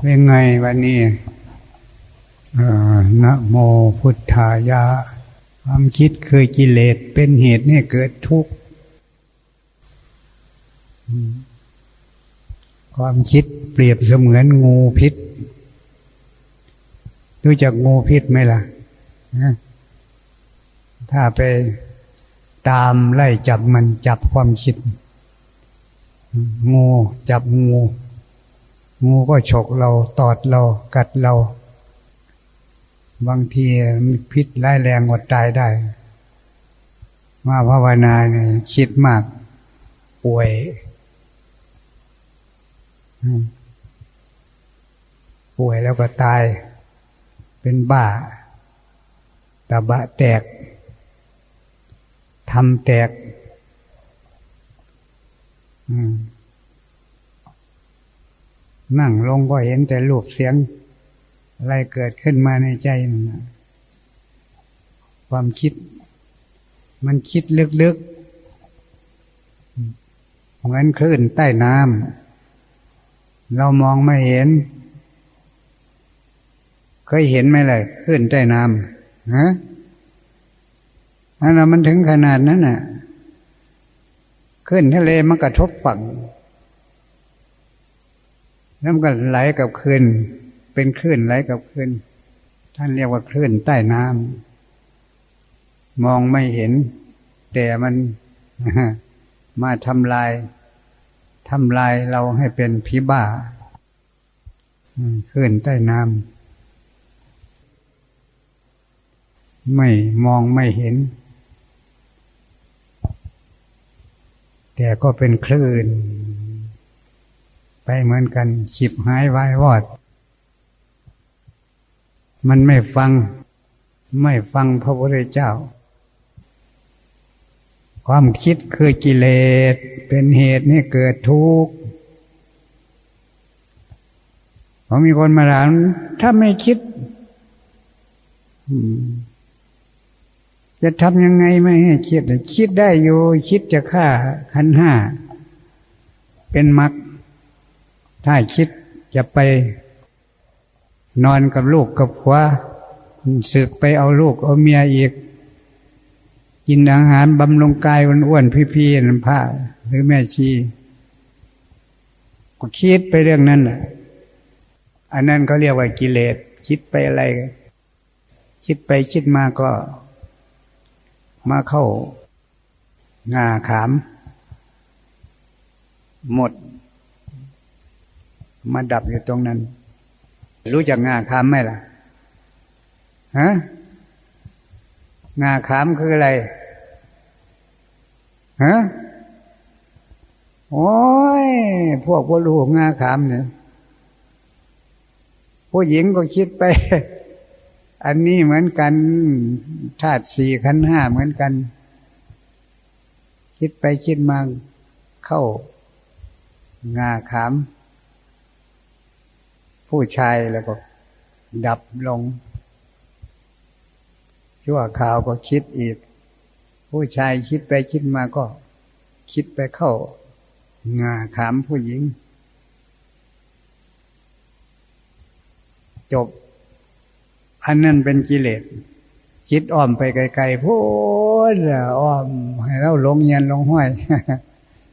เป็นไงวันนี้นะโมพุทธายะ ความคิดคือกิเลสเป็นเหตุให้เกิดทุกข์ ความคิดเปรียบเสมือนงูพิษ รู้จักงูพิษไหมล่ะ ถ้าไปตามไล่จับมันจับความคิด งูจับงู งูก็ฉกเราตอดเรากัดเรา บางทีมีพิษร้ายแรงอดตายได้ มาภาวนาเนี่ยคิดมาก ป่วยป่วยแล้วก็ตาย เป็นบ้าตาบะแตกทำแตก อืม นั่งลงก็เห็นแต่รูปเสียง อะไรเกิดขึ้นมาในใจนั่นนะความคิด มันคิดลึกๆเหมือนคลื่นใต้น้ำเรามองไม่เห็น เคยเห็นไหมเลยคลื่นใต้น้ำฮะนั่นมันถึงขนาดนั้นน่ะ ขึ้นทะเลมันกระทบฝั่ง แล้วมันก็ไหลกับคลื่นเป็นคลื่นไหลกับคลื่นท่านเรียกว่าคลื่นใต้น้ำมองไม่เห็น แต่มันมาทำลายทำลายเราให้เป็นพิบ้าคลื่นใต้น้ำไม่มองไม่เห็น แต่ก็เป็นคลื่น ไปเหมือนกันฉิบหายวายวอด มันไม่ฟัง ไม่ฟังพระพุทธเจ้า ความคิดคือกิเลสเป็นเหตุให้เกิดทุกข์พอมีคนมาถามถ้าไม่คิด จะทำยังไงไม่ให้คิด คิดได้อยู่ คิดจะฆ่าขันห้า เป็นมรรค ถ้าคิดจะไปนอนกับลูกกับผัวสึกไปเอาลูกเอาเมียอีก กินอาหารบำรุงกายอ้วนๆพี่ๆนั่นผ้าหรือแม่ชี ก็คิดไปเรื่องนั้นแหละอันนั้นเขาเรียกว่ากิเลสคิดไปอะไร คิดไปคิดมาก็มาเข้างาขาม หมด มาดับอยู่ตรงนั้น รู้จักงาขามไหมล่ะฮะงาขามคืออะไรฮะโอ้ย พวกพ่อลูกงาขามเนี่ยผู้หญิงก็คิดไป อันนี้เหมือนกันธาตุสี่ขันห้าเหมือนกัน คิดไปคิดมาเข้างาขาม ผู้ชายแล้วก็ ดับลง ชั่วข่าวก็คิดอีก ผู้ชายคิดไปคิดมาก็ คิดไปเข้างาขามผู้หญิง จบ อันนั้นเป็นกิเลสคิดอ้อมไปไกลๆพูดอ้อม ให้เราลงเย็นลงห้อย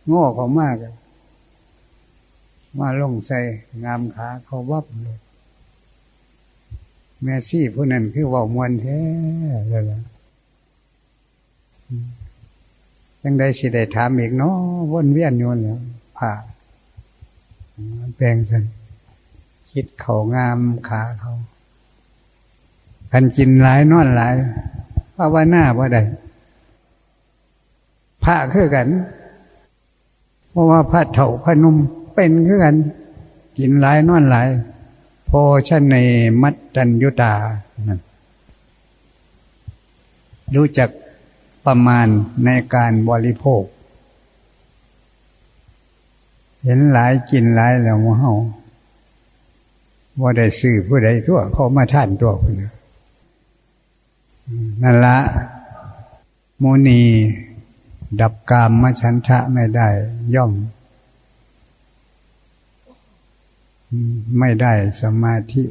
โง่เขามากเลย มาลงใส่งามขาเขาวับเลยแม่ซี่ผู้นั้นคือว่ามวนแท้เลยล่ะยังได้สิได้ถามอีกเนาะวนเวียนโยนแล้วผ่าแปลงสันคิดเขางามขาเขาพันกินหลายนอนหลายภาวนาว่าได้พระคือกัน เพราะว่าพระเถ่าพระนุ่ม เป็นคือกัน กินหลายนอนหลายโพชนในมัตตัญยุตา รู้จักประมาณในการบริโภค เห็นหลายกินหลายแล้วว่าเฮาว่าได้ซื้อผู้ใดทั่วเขามาท่านตัวคนนั่นละโมนีดับกามมาชันทะไม่ได้ย่อม อืม ไม่ได้สมาธิ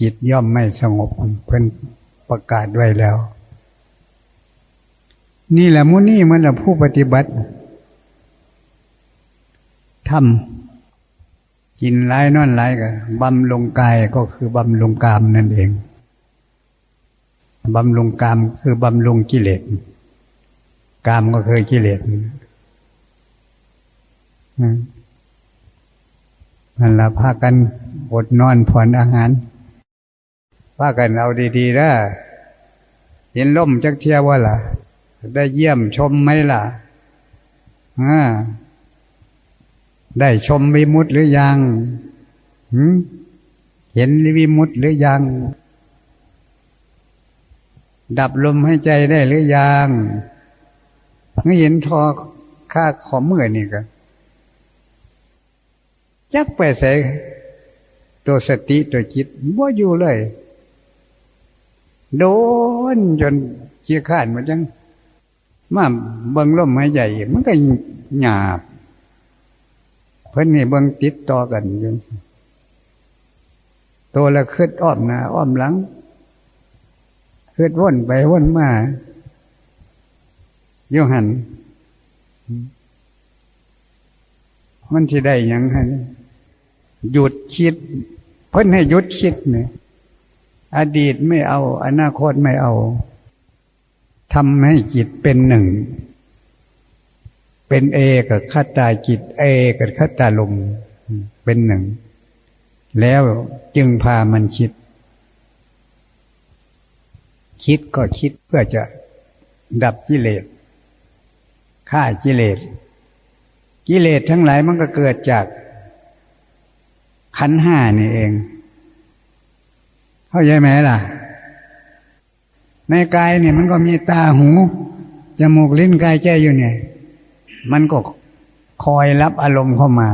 จิตย่อมไม่สงบเพิ่นประกาศไว้แล้ว นี่แหละมุนี่มันแหละผู้ปฏิบัติทำกินร้ายนอนร้ายก็บำลงกายก็คือบำลงกามนั่นเองบำลงกามคือบำลงกิเลสกามก็คือกิเลส นั่นละพากันอดนอนผ่อนอาหารพากันเอาดีๆนะเห็นล่มจักเทียว่าล่ะ ได้เยี่ยมชมไหมล่ะอ่าได้ชมวิมุตหรือยังหืเห็นวิมุตหรือยัง ดับลมให้ใจได้หรือยังเมื่อเห็นทอค่าขอเมื่อนี่ก็ ยักไปใส่ตัวสติตัวจิตบ่อยู่เลย โดนจนเชี่ยข้านมันจังมาเบิ่งลมหายใจมันก็หยาบ เพิ่นนี่เบิ่งติดต่อกันจนตัวละคืดอ้อมหน้าอ้อมหลังคืดว่นไปว่นมาโยหัน มันที่ได้ยังไง หยุดคิด เพิ่นให้หยุดคิดเนี่ยอดีตไม่เอา อนาคตไม่เอาทำให้จิตเป็นหนึ่ง เป็นเอกับขัตตาจิต เอกับขัตตาลมเป็นหนึ่ง แล้วจึงพามันคิด คิดก็คิดเพื่อจะดับกิเลสฆ่ากิเลส กิเลสทั้งหลายมันก็เกิดจาก ขันห้านี่เอง เข้าใจไหมล่ะ ในกายเนี่ยมันก็มีตาหูจมูกลิ้นกายใจอยู่เนี่ย มันก็คอยรับอารมณ์เข้ามา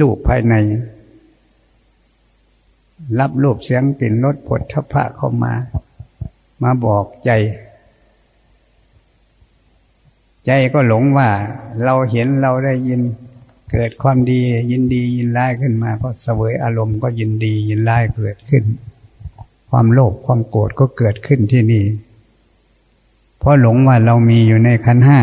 ลูกภายใน รับรูปเสียงกลิ่นรสผลทพะเข้ามา มาบอกใจ ใจก็หลงว่า เราเห็นเราได้ยิน เกิดความดียินดียินร้ายขึ้นมา ก็เสวยอารมณ์ก็ยินดียินร้ายเกิดขึ้น ความโลภความโกรธก็เกิดขึ้นที่นี่ เพราะหลงว่าเรามีอยู่ในขันห้า